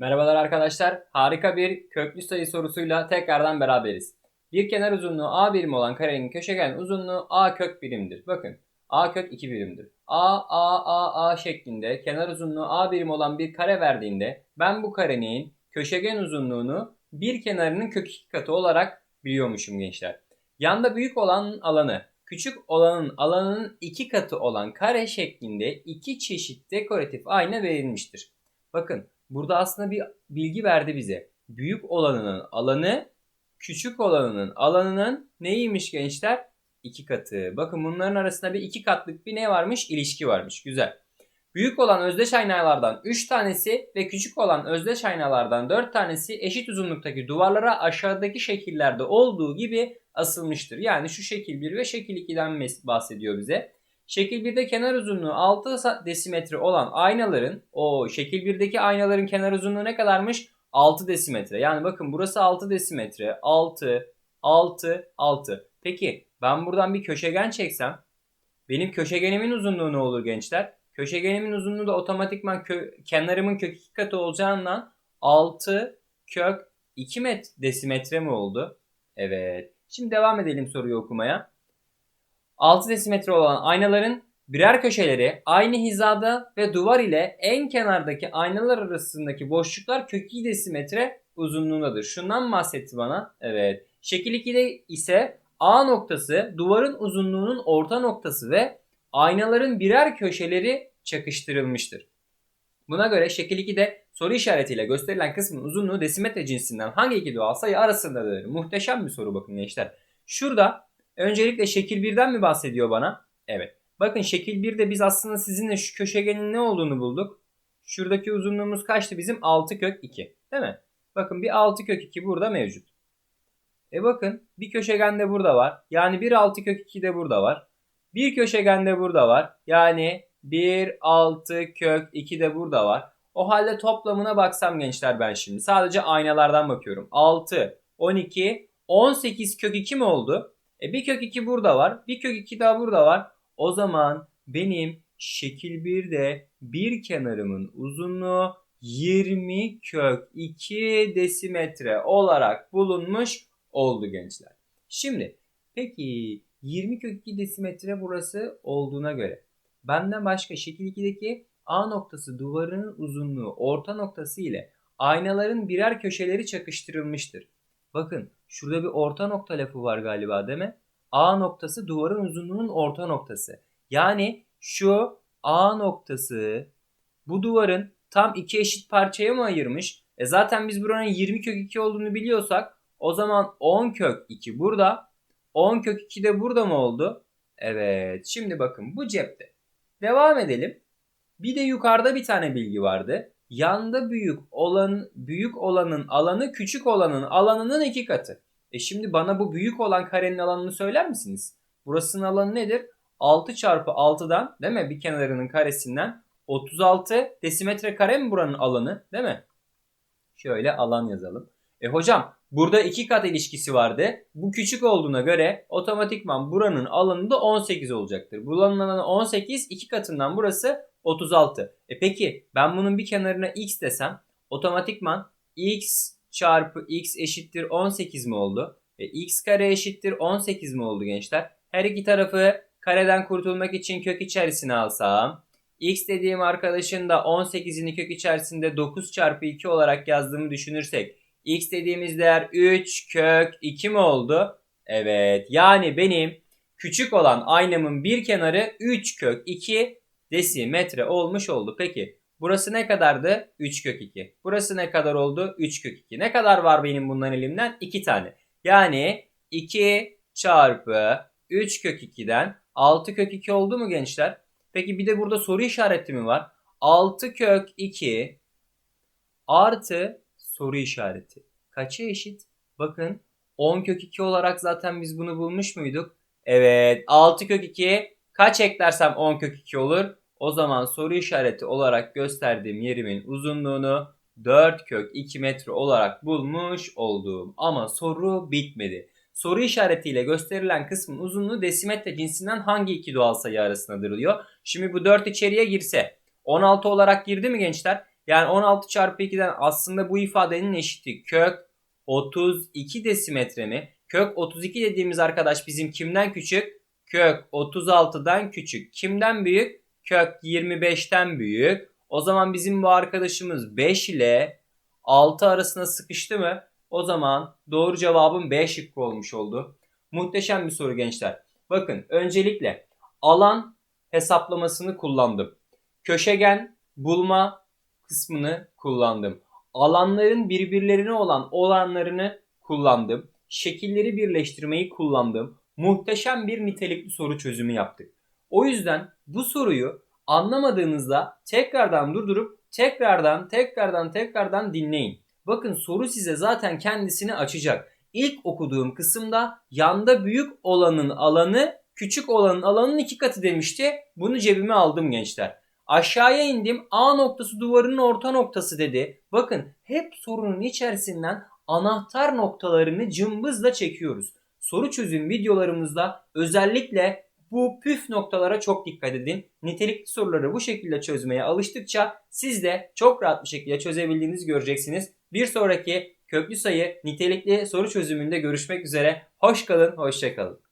Merhabalar arkadaşlar. Harika bir köklü sayı sorusuyla tekrardan beraberiz. Bir kenar uzunluğu a birim olan karenin köşegen uzunluğu a kök birimdir. Bakın a kök 2 birimdir. a a a a şeklinde kenar uzunluğu a birim olan bir kare verdiğinde ben bu karenin köşegen uzunluğunu bir kenarının kök 2 katı olarak biliyormuşum gençler. Yanda büyük olan alanı küçük olanın alanının iki katı olan kare şeklinde iki çeşit dekoratif ayna verilmiştir. Bakın burada aslında bir bilgi verdi bize. Büyük olanının alanı küçük olanının alanının neymiş gençler? İki katı. Bakın bunların arasında bir iki katlık bir ne varmış? İlişki varmış. Güzel. Büyük olan özdeş aynalardan 3 tanesi ve küçük olan özdeş aynalardan 4 tanesi eşit uzunluktaki duvarlara aşağıdaki şekillerde olduğu gibi asılmıştır. Yani şu şekil 1 ve şekil 2'den bahsediyor bize. Şekil 1'de kenar uzunluğu 6 desimetre olan aynaların o şekil 1'deki aynaların kenar uzunluğu ne kadarmış? 6 desimetre. Yani bakın burası 6 desimetre. 6, 6, 6. Peki ben buradan bir köşegen çeksem benim köşegenimin uzunluğu ne olur gençler? Köşegenimin uzunluğu da otomatikman kö kenarımın kök 2 katı olacağından 6 kök 2 met desimetre mi oldu? Evet. Şimdi devam edelim soruyu okumaya. 6 desimetre olan aynaların birer köşeleri aynı hizada ve duvar ile en kenardaki aynalar arasındaki boşluklar kök 2 desimetre uzunluğundadır. Şundan bahsetti bana. Evet. Şekil 2'de ise A noktası duvarın uzunluğunun orta noktası ve aynaların birer köşeleri çakıştırılmıştır. Buna göre şekil 2'de soru işaretiyle gösterilen kısmın uzunluğu desimetre cinsinden hangi iki doğal sayı arasındadır? Muhteşem bir soru bakın gençler. Şurada öncelikle şekil 1'den mi bahsediyor bana? Evet. Bakın şekil 1'de biz aslında sizinle şu köşegenin ne olduğunu bulduk. Şuradaki uzunluğumuz kaçtı bizim? 6 kök 2. Değil mi? Bakın bir 6 kök 2 burada mevcut. E bakın bir köşegen de burada var. Yani bir 6 kök 2 de burada var. Bir köşegen de burada var. Yani 1 6 kök 2 de burada var. O halde toplamına baksam gençler ben şimdi. Sadece aynalardan bakıyorum. 6, 12, 18 kök 2 mi oldu? E bir kök 2 burada var. Bir kök 2 daha burada var. O zaman benim şekil 1'de bir kenarımın uzunluğu 20 kök 2 desimetre olarak bulunmuş oldu gençler. Şimdi peki 20 kök 2 desimetre burası olduğuna göre benden başka şekil 2'deki A noktası duvarının uzunluğu orta noktası ile aynaların birer köşeleri çakıştırılmıştır. Bakın şurada bir orta nokta lafı var galiba değil mi? A noktası duvarın uzunluğunun orta noktası. Yani şu A noktası bu duvarın tam iki eşit parçaya mı ayırmış? E zaten biz buranın 20 kök 2 olduğunu biliyorsak o zaman 10 kök 2 burada. 10 kök 2 de burada mı oldu? Evet. Şimdi bakın bu cepte. Devam edelim. Bir de yukarıda bir tane bilgi vardı. Yanda büyük olan büyük olanın alanı küçük olanın alanının iki katı. E şimdi bana bu büyük olan karenin alanını söyler misiniz? Burasının alanı nedir? 6 çarpı 6'dan değil mi? Bir kenarının karesinden 36 desimetre kare mi buranın alanı değil mi? Şöyle alan yazalım. E hocam burada iki kat ilişkisi vardı. Bu küçük olduğuna göre otomatikman buranın alanı da 18 olacaktır. Buranın alanı 18 iki katından burası 36. E peki ben bunun bir kenarına x desem otomatikman x çarpı x eşittir 18 mi oldu? E, x kare eşittir 18 mi oldu gençler? Her iki tarafı kareden kurtulmak için kök içerisine alsam x dediğim arkadaşın da 18'ini kök içerisinde 9 çarpı 2 olarak yazdığımı düşünürsek x dediğimiz değer 3 kök 2 mi oldu? Evet yani benim küçük olan aynamın bir kenarı 3 kök 2 desimetre olmuş oldu. Peki burası ne kadardı? 3 kök 2. Burası ne kadar oldu? 3 kök 2. Ne kadar var benim bundan elimden? 2 tane. Yani 2 çarpı 3 kök 2'den 6 kök 2 oldu mu gençler? Peki bir de burada soru işareti mi var? 6 kök 2 artı soru işareti. Kaça eşit? Bakın 10 kök 2 olarak zaten biz bunu bulmuş muyduk? Evet 6 kök 2 kaç eklersem 10 kök 2 olur? O zaman soru işareti olarak gösterdiğim yerimin uzunluğunu 4 kök 2 metre olarak bulmuş olduğum. Ama soru bitmedi. Soru işaretiyle gösterilen kısmın uzunluğu desimetre cinsinden hangi iki doğal sayı arasındadır diyor. Şimdi bu 4 içeriye girse 16 olarak girdi mi gençler? Yani 16 çarpı 2'den aslında bu ifadenin eşiti kök 32 desimetre mi? Kök 32 dediğimiz arkadaş bizim kimden küçük? Kök 36'dan küçük. Kimden büyük? Kök 25'ten büyük. O zaman bizim bu arkadaşımız 5 ile 6 arasına sıkıştı mı? O zaman doğru cevabım B şıkkı olmuş oldu. Muhteşem bir soru gençler. Bakın öncelikle alan hesaplamasını kullandım. Köşegen bulma kısmını kullandım. Alanların birbirlerine olan olanlarını kullandım. Şekilleri birleştirmeyi kullandım. Muhteşem bir nitelikli soru çözümü yaptık. O yüzden bu soruyu anlamadığınızda tekrardan durdurup tekrardan tekrardan tekrardan dinleyin. Bakın soru size zaten kendisini açacak. İlk okuduğum kısımda yanda büyük olanın alanı küçük olanın alanının iki katı demişti. Bunu cebime aldım gençler. Aşağıya indim. A noktası duvarının orta noktası dedi. Bakın hep sorunun içerisinden anahtar noktalarını cımbızla çekiyoruz. Soru çözüm videolarımızda özellikle bu püf noktalara çok dikkat edin. Nitelikli soruları bu şekilde çözmeye alıştıkça siz de çok rahat bir şekilde çözebildiğinizi göreceksiniz. Bir sonraki köklü sayı nitelikli soru çözümünde görüşmek üzere. Hoş kalın, hoşça kalın.